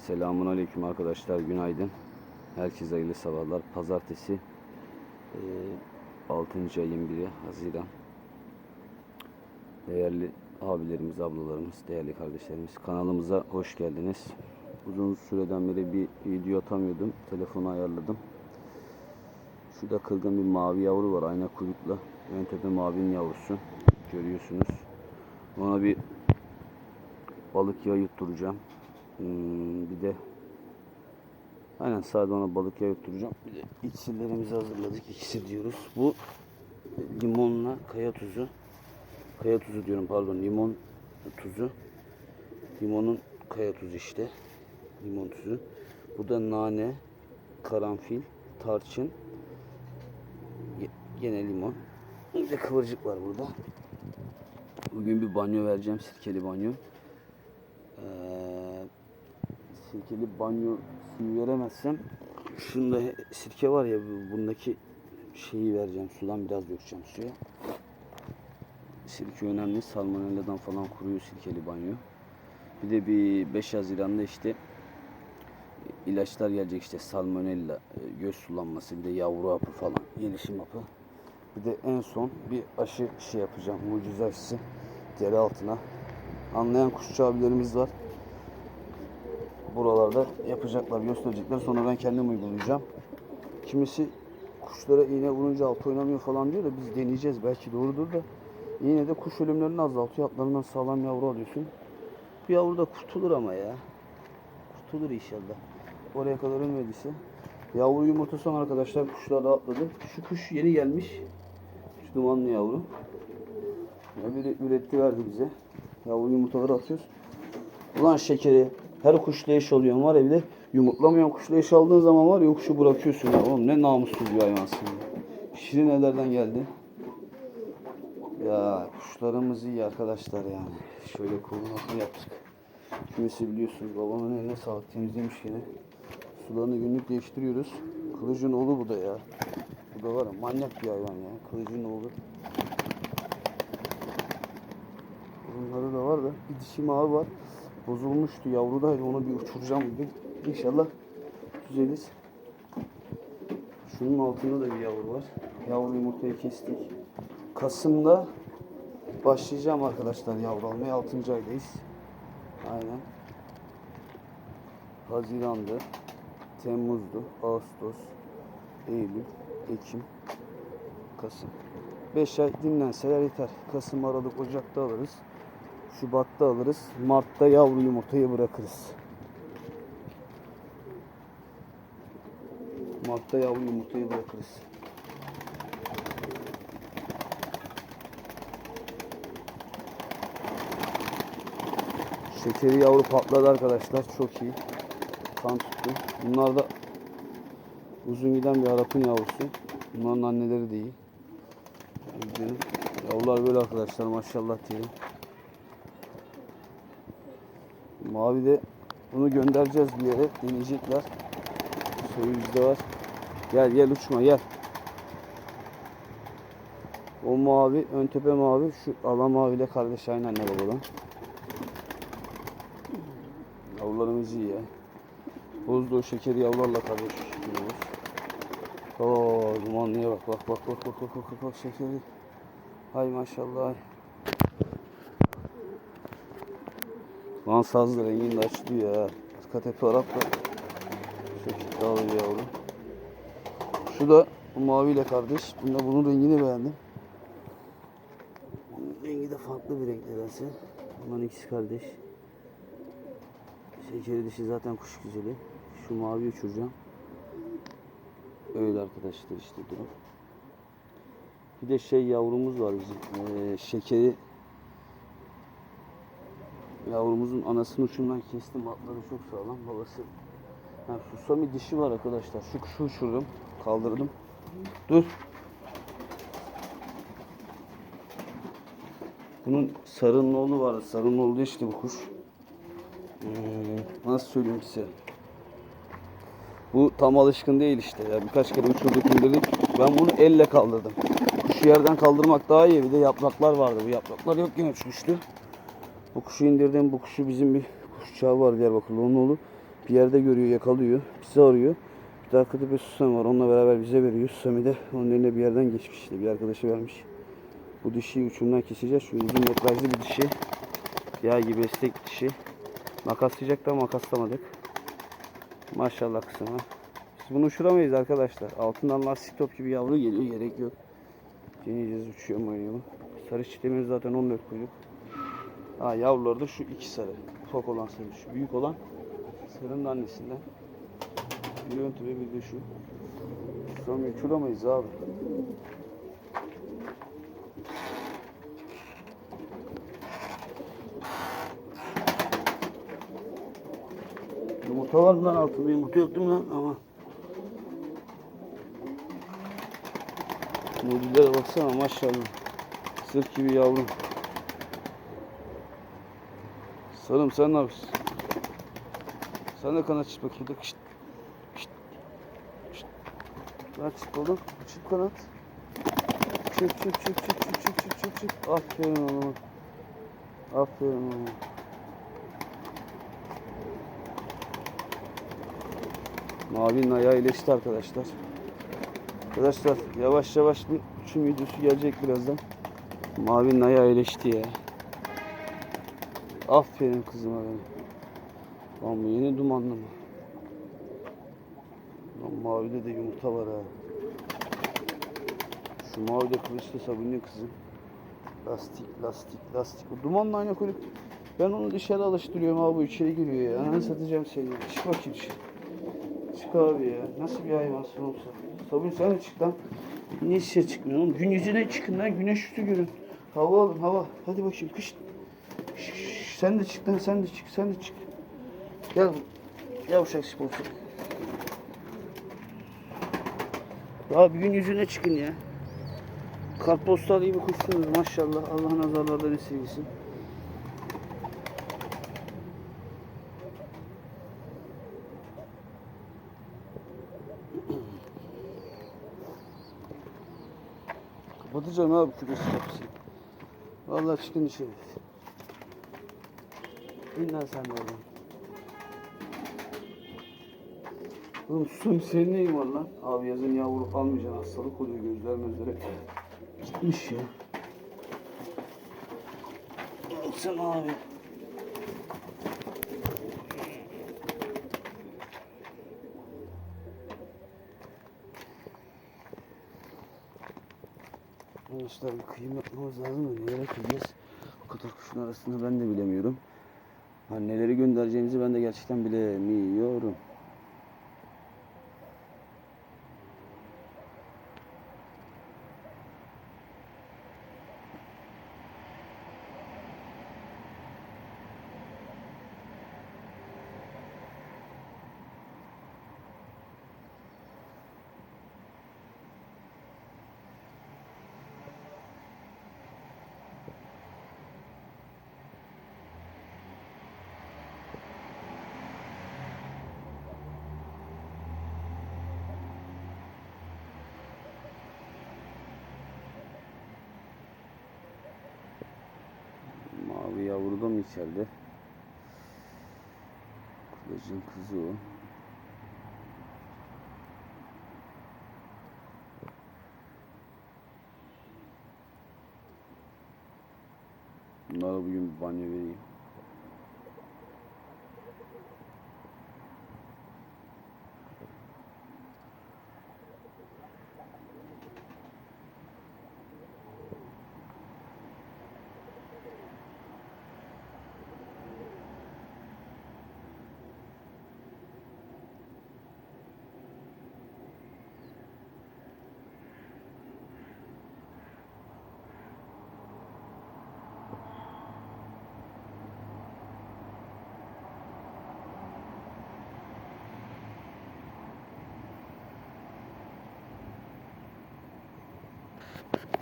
Selamun Aleyküm arkadaşlar, günaydın. Herkese hayırlı sabahlar. Pazartesi eee 6. ayın 1'i Haziran. Değerli abilerimiz, ablalarımız, değerli kardeşlerimiz kanalımıza hoş geldiniz. Uzun süreden beri bir video atamıyordum. Telefonu ayarladım. Şurada kırgın bir mavi yavru var ayna kuyrukla. Ön tepe mavinin yavrusu. Görüyorsunuz. Ona bir balık yağı yutturacağım. Hmm, bir de aynen sadece ona balık yağı yutturacağım. Bir de iksirlerimizi hazırladık. İksir diyoruz. Bu limonla kaya tuzu. Kaya tuzu diyorum pardon. Limon tuzu. Limonun kaya tuzu işte. Limon tuzu. Bu da nane, karanfil, tarçın, Gene limon. Bir de kıvırcık var burada. Bugün bir banyo vereceğim. Sirkeli banyo. Ee, sirkeli banyo suyu veremezsem şunda sirke var ya bu- bundaki şeyi vereceğim. Sudan biraz dökeceğim suya. Sirke önemli. Salmonelladan falan kuruyor sirkeli banyo. Bir de bir 5 Haziran'da işte ilaçlar gelecek işte salmonella, e, göz sulanması, bir de yavru hapı falan, gelişim hapı. Bir de en son bir aşı şey yapacağım, mucize aşısı deri altına. Anlayan kuşçu abilerimiz var. Buralarda yapacaklar, gösterecekler. Sonra ben kendim uygulayacağım. Kimisi kuşlara iğne vurunca altı oynamıyor falan diyor da biz deneyeceğiz. Belki doğrudur da yine de kuş ölümlerini azaltıyor. Atlarından sağlam yavru alıyorsun. Bu yavru da kurtulur ama ya. Kurtulur inşallah. Oraya kadar ölmediyse. Yavru yumurtası var arkadaşlar. Kuşlar rahatladı. Şu kuş yeni gelmiş. Şu dumanlı yavru. Ya biri üretti verdi bize. Yavru yumurtaları atıyoruz. Ulan şekeri. Her kuşla eş oluyorsun var ya bir de yumurtlamayan kuşla eş aldığın zaman var ya kuşu bırakıyorsun ya. Oğlum ne namussuz bir hayvansın ya. Şirin nelerden geldi. Ya kuşlarımız iyi arkadaşlar yani. Şöyle korunaklı yaptık. Kimisi biliyorsunuz babamın eline sağlık temizlemiş yine. Sularını günlük değiştiriyoruz. Kılıcın oğlu bu da ya. Bu da var ya manyak bir hayvan ya. Kılıcın oğlu. Bunları da var da bir dişi mavi var. Bozulmuştu yavrudaydı onu bir uçuracağım bugün. İnşallah düzeliz. Şunun altında da bir yavru var. Yavru yumurtayı kestik. Kasım'da başlayacağım arkadaşlar yavru almaya. 6. aydayız. Aynen. Haziran'dı. Temmuz'du. Ağustos. Eylül. Ekim. Kasım. 5 ay dinlenseler yeter. Kasım, Aralık, Ocak'ta alırız. Şubat'ta alırız. Mart'ta yavru yumurtayı bırakırız. Mart'ta yavru yumurtayı bırakırız. Şekeri yavru patladı arkadaşlar. Çok iyi. Kan tuttu. Bunlar da uzun giden bir Arap'ın yavrusu. Bunların anneleri de iyi. Yavrular böyle arkadaşlar maşallah diyelim. Mavi de bunu göndereceğiz bir yere. Deneyecekler. Soyu bizde var. Gel gel uçma gel. O mavi, ön tepe mavi, şu ala maviyle kardeş aynı anne babadan. Yavrularımız iyi ya. Bozduğu şekeri yavrularla karıştırıyoruz. Oo, dumanlıya bak bak bak bak bak bak bak bak şekeri. Hay maşallah. Lan sazlı rengini de açlıyor ya. Arka tepe Arap da şekilde alıyor yavru. Şu da bu maviyle kardeş. Bunda bunun rengini beğendim. Bunun rengi de farklı bir renk nedense. Bunların ikisi kardeş. Şekeri dişi zaten kuş güzeli. Şu mavi uçuracağım. Öyle arkadaşlar işte durum. Bir de şey yavrumuz var bizim. Ee, şekeri yavrumuzun anasının uçundan kestim. Atları çok sağlam. Babası ha, susami dişi var arkadaşlar. Şu kuşu uçurdum. Kaldırdım. Dur. Bunun sarının oğlu var. Sarının oğlu işte bu kuş. Hmm, nasıl söyleyeyim size? Bu tam alışkın değil işte ya. Birkaç kere uçurduk indirdik. Ben bunu elle kaldırdım. Kuşu yerden kaldırmak daha iyi. Bir de yapraklar vardı. Bu yapraklar yok yine uçmuştu. Bu kuşu indirdim. Bu kuşu bizim bir kuşçağı var Diyarbakırlı onun oğlu. Bir yerde görüyor, yakalıyor. Bizi arıyor. Bir de arkada bir susam var. Onunla beraber bize veriyor. Susami de onun eline bir yerden geçmiş. Bir arkadaşı vermiş. Bu dişiyi uçundan keseceğiz. Şu uzun metrajlı bir dişi. Yağ gibi esnek bir dişi. Makaslayacak da makaslamadık. Maşallah kısmı. Biz bunu uçuramayız arkadaşlar. Altından lastik top gibi yavru geliyor. Gerek yok. Deneyeceğiz uçuyor mu oynuyor mu? Sarı çiftemiz zaten 14 kuyruk. Ha yavruları da şu iki sarı. Ufak olan sarı. Şu büyük olan sarının annesinden. Görüntü ve bir de şu. Sonra uçuramayız abi. Yumurta var mı lan altında? Yumurta yok değil mi lan? Ama. Mucizlere baksana maşallah. Sırf gibi yavrum. Sarım sen ne yapıyorsun? Sen de kanat çiz bakayım. Şşt. Şşt. Şşt. Kanat çiz oğlum. Çiz kanat. Çık çık çık çık çık çık çık çık çık. Aferin oğlum. Aferin oğlum. Mavinin ayağı iyileşti arkadaşlar. Arkadaşlar yavaş yavaş bir uçum videosu gelecek birazdan. Mavinin ayağı iyileşti ya. Aferin kızıma benim. Lan bu yeni dumanlı mı? Lan mavide de yumurta var ha. Şu mavi de kılıçlı sabunlu kızım. Lastik, lastik, lastik. Bu dumanla aynı kuyruk. Ben onu dışarı alıştırıyorum abi bu içeri giriyor ya. Ananı satacağım seni. Çık bakayım dışarı. Çık abi ya. Nasıl bir hayvansın olsa. Sabun sen de çık lan. Niye dışarı çıkmıyorsun oğlum? Gün yüzüne çıkın lan. Güneş üstü görün. Hava alın hava. Hadi bakayım kış. Sen de çık lan sen de çık sen de çık. Gel. Yavşak sponsor. Daha bir gün yüzüne çıkın ya. Kartpostal gibi kuşsunuz maşallah. Allah nazarlardan esirgesin. Kapatacağım abi kümesi kapısını. Vallahi çıkın dışarı. İn lan sen de oradan. Oğlum susam senin neyin var lan? Abi yazın yavru almayacaksın hastalık oluyor gözler gözlere. Gitmiş ya. Baksana abi. Arkadaşlar bir kıyım yapmamız lazım da nereye kıyacağız? O kadar kuşun arasında ben de bilemiyorum. Ha, neleri göndereceğimizi ben de gerçekten bilemiyorum. Mavi yavru da mı içeride? Kılıcın kızı o. Bunlara bugün bir banyo vereyim.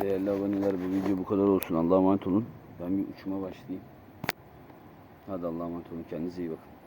Değerli aboneler bu video bu kadar olsun. Allah'a emanet olun. Ben bir uçuma başlayayım. Hadi Allah'a emanet olun. Kendinize iyi bakın.